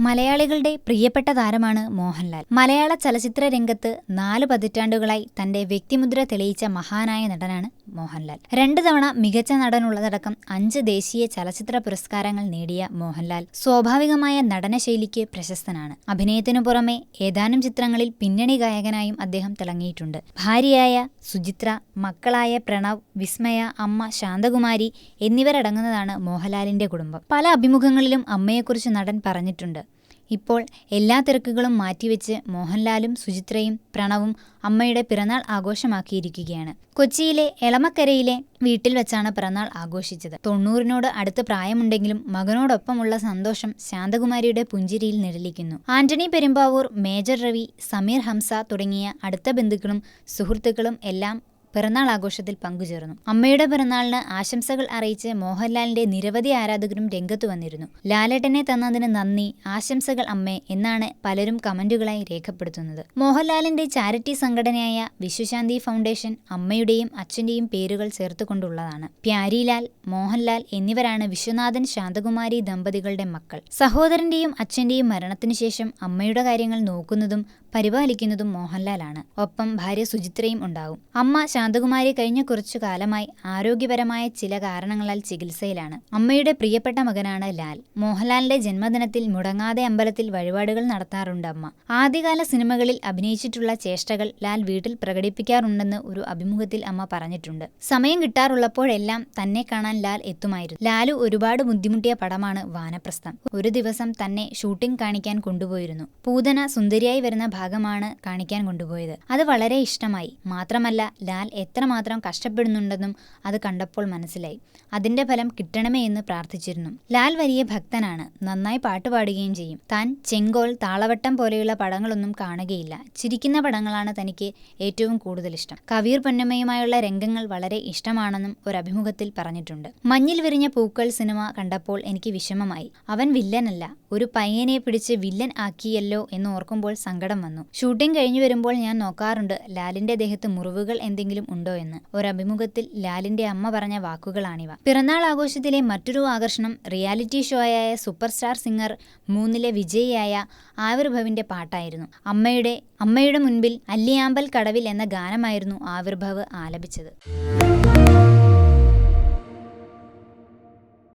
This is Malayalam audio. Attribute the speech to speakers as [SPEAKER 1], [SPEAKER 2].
[SPEAKER 1] മലയാളികളുടെ പ്രിയപ്പെട്ട താരമാണ് മോഹൻലാൽ. മലയാള ചലച്ചിത്ര രംഗത്ത് നാല് പതിറ്റാണ്ടുകളായി തന്റെ വ്യക്തിമുദ്ര തെളിയിച്ച മഹാനായ നടനാണ് മോഹൻലാൽ. രണ്ടു തവണ മികച്ച നടനുള്ളതടക്കം അഞ്ച് ദേശീയ ചലച്ചിത്ര പുരസ്കാരങ്ങൾ നേടിയ മോഹൻലാൽ സ്വാഭാവികമായ നടനശൈലിക്ക് പ്രശസ്തനാണ്. അഭിനയത്തിനു പുറമെ ഏതാനും ചിത്രങ്ങളിൽ പിന്നണി ഗായകനായും അദ്ദേഹം തിളങ്ങിയിട്ടുണ്ട്. ഭാര്യയായ സുചിത്ര മക്കളായ പ്രണവ് വിസ്മയ അമ്മ ശാന്തകുമാരി എന്നിവരടങ്ങുന്നതാണ് മോഹൻലാലിന്റെ കുടുംബം. പല അഭിമുഖങ്ങളിലും അമ്മയെക്കുറിച്ച് നടൻ പറഞ്ഞിട്ടുണ്ട്. ഇപ്പോൾ എല്ലാ തിരക്കുകളും മാറ്റിവെച്ച് മോഹൻലാലും സുചിത്രയും പ്രണവും അമ്മയുടെ പിറന്നാൾ ആഘോഷമാക്കിയിരിക്കുകയാണ്. കൊച്ചിയിലെ എളമക്കരയിലെ വീട്ടിൽ വെച്ചാണ് പിറന്നാൾ ആഘോഷിച്ചത്. തൊണ്ണൂറിനോട് അടുത്ത് പ്രായമുണ്ടെങ്കിലും മകനോടൊപ്പമുള്ള സന്തോഷം ശാന്തകുമാരിയുടെ പുഞ്ചിരിയിൽ നിഴലിക്കുന്നു. ആന്റണി പെരുമ്പാവൂർ മേജർ രവി സമീർ ഹംസ തുടങ്ങിയ അടുത്ത ബന്ധുക്കളും സുഹൃത്തുക്കളും എല്ലാം പിറന്നാൾ ആഘോഷത്തിൽ പങ്കുചേർന്നു. അമ്മയുടെ പിറന്നാളിന് ആശംസകൾ അറിയിച്ച് മോഹൻലാലിന്റെ നിരവധി ആരാധകരും രംഗത്തു വന്നിരുന്നു. ലാലേട്ടനെ തന്നതിന് നന്ദി ആശംസകൾ അമ്മേ എന്നാണ് പലരും കമന്റുകളായി രേഖപ്പെടുത്തുന്നത്. മോഹൻലാലിന്റെ ചാരിറ്റി സംഘടനയായ വിശ്വശാന്തി ഫൗണ്ടേഷൻ അമ്മയുടെയും അച്ഛന്റെയും പേരുകൾ ചേർത്തുകൊണ്ടുള്ളതാണ്. പ്യാരിലാൽ മോഹൻലാൽ എന്നിവരാണ് വിശ്വനാഥൻ ശാന്തകുമാരി ദമ്പതികളുടെ മക്കൾ. സഹോദരന്റെയും അച്ഛന്റെയും മരണത്തിനു ശേഷം അമ്മയുടെ കാര്യങ്ങൾ നോക്കുന്നതും പരിപാലിക്കുന്നതും മോഹൻലാലാണ്. ഒപ്പം ഭാര്യ സുചിത്രയും ഉണ്ടാവും. അമ്മ ശാന്തകുമാരി കഴിഞ്ഞ കുറച്ചു കാലമായി ആരോഗ്യപരമായ ചില കാരണങ്ങളാൽ ചികിത്സയിലാണ്. അമ്മയുടെ പ്രിയപ്പെട്ട മകനാണ് ലാൽ. മോഹൻലാലിന്റെ ജന്മദിനത്തിൽ മുടങ്ങാതെ അമ്പലത്തിൽ വഴിപാടുകൾ നടത്താറുണ്ട് അമ്മ. ആദ്യകാല സിനിമകളിൽ അഭിനയിച്ചിട്ടുള്ള ചേഷ്ടകൾ ലാൽ വീട്ടിൽ പ്രകടിപ്പിക്കാറുണ്ടെന്ന് ഒരു അഭിമുഖത്തിൽ അമ്മ പറഞ്ഞിട്ടുണ്ട്. സമയം കിട്ടാറുള്ളപ്പോഴെല്ലാം തന്നെ കാണാൻ ലാൽ എത്തുമായിരുന്നു. ലാലു ഒരുപാട് ബുദ്ധിമുട്ടിയ പടമാണ് വാനപ്രസ്ഥം. ഒരു ദിവസം തന്നെ ഷൂട്ടിംഗ് കാണിക്കാൻ കൊണ്ടുപോയിരുന്നു. പൂതന സുന്ദരിയായി വരുന്ന ഭാഗമാണ് കാണിക്കാൻ കൊണ്ടുപോയത്. അത് വളരെ ഇഷ്ടമായി. മാത്രമല്ല ലാൽ എത്രമാത്രം കഷ്ടപ്പെടുന്നുണ്ടെന്നും അത് കണ്ടപ്പോൾ മനസ്സിലായി. അതിന്റെ ഫലം കിട്ടണമേ എന്ന് പ്രാർത്ഥിച്ചിരുന്നു. ലാൽ വലിയ ഭക്തനാണ്. നന്നായി പാട്ടുപാടുകയും ചെയ്യും. താൻ ചെങ്കോൽ താളവട്ടം പോലെയുള്ള പടങ്ങളൊന്നും കാണുകയില്ല. ചിരിക്കുന്ന പടങ്ങളാണ് തനിക്ക് ഏറ്റവും കൂടുതൽ ഇഷ്ടം. കവീർ പൊന്നമ്മയുമായുള്ള രംഗങ്ങൾ വളരെ ഇഷ്ടമാണെന്നും ഒരു അഭിമുഖത്തിൽ പറഞ്ഞിട്ടുണ്ട്. മഞ്ഞിൽ വിരിഞ്ഞ പൂക്കൾ സിനിമ കണ്ടപ്പോൾ എനിക്ക് വിഷമമായി. അവൻ വില്ലനല്ല ഒരു പയ്യനെ പിടിച്ച് വില്ലൻ ആക്കിയല്ലോ എന്ന് ഓർക്കുമ്പോൾ സങ്കടം വന്നു. ഷൂട്ടിംഗ് കഴിഞ്ഞു വരുമ്പോൾ ഞാൻ നോക്കാറുണ്ട് ലാലിന്റെ ദേഹത്ത് മുറിവുകൾ എന്തെങ്കിലും ഉണ്ടോ എന്ന്. ഒരു അഭിമുഖത്തിൽ ലാലിന്റെ അമ്മ പറഞ്ഞ വാക്കുകളാണിവ. പിറന്നാൾ ആഘോഷത്തിലെ മറ്റൊരു ആകർഷണം റിയാലിറ്റി ഷോയായ സൂപ്പർ സ്റ്റാർ സിംഗർ മൂന്നിലെ വിജയിയായ ആവിർഭവിന്റെ പാട്ടായിരുന്നു. അമ്മയുടെ അമ്മയുടെ മുൻപിൽ അല്ലിയാമ്പൽ കടവിൽ എന്ന ഗാനമായിരുന്നു ആവിർഭവ് ആലപിച്ചത്.